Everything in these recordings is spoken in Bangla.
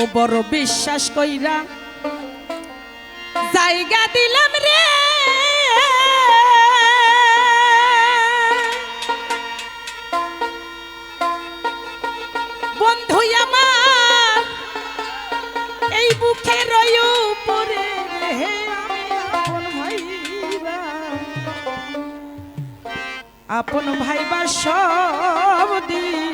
ও বড় বিশ্বাস কইরা। জায়গা দিলাম রে। বন্ধু আমার, এই বুকে রয়ু পরে আপন ভাইবা সব দিন।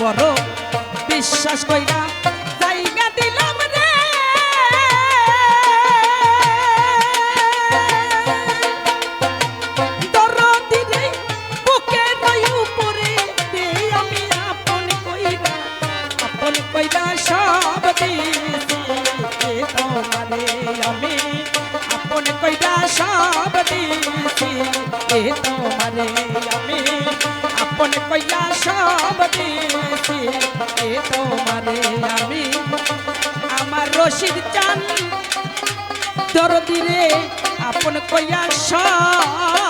বড় বিশ্বাস কইরা জায়গা দিলাম রে। দরদি রে, বুকে নই উপরে দে আমি আপন কইরা সব দিছি তোমারে আমি আপন আমি আপন কইরা সব দিছি এ তোমারে আমি। আমার রশিদ চান দরদি রে আপন কইয়া সব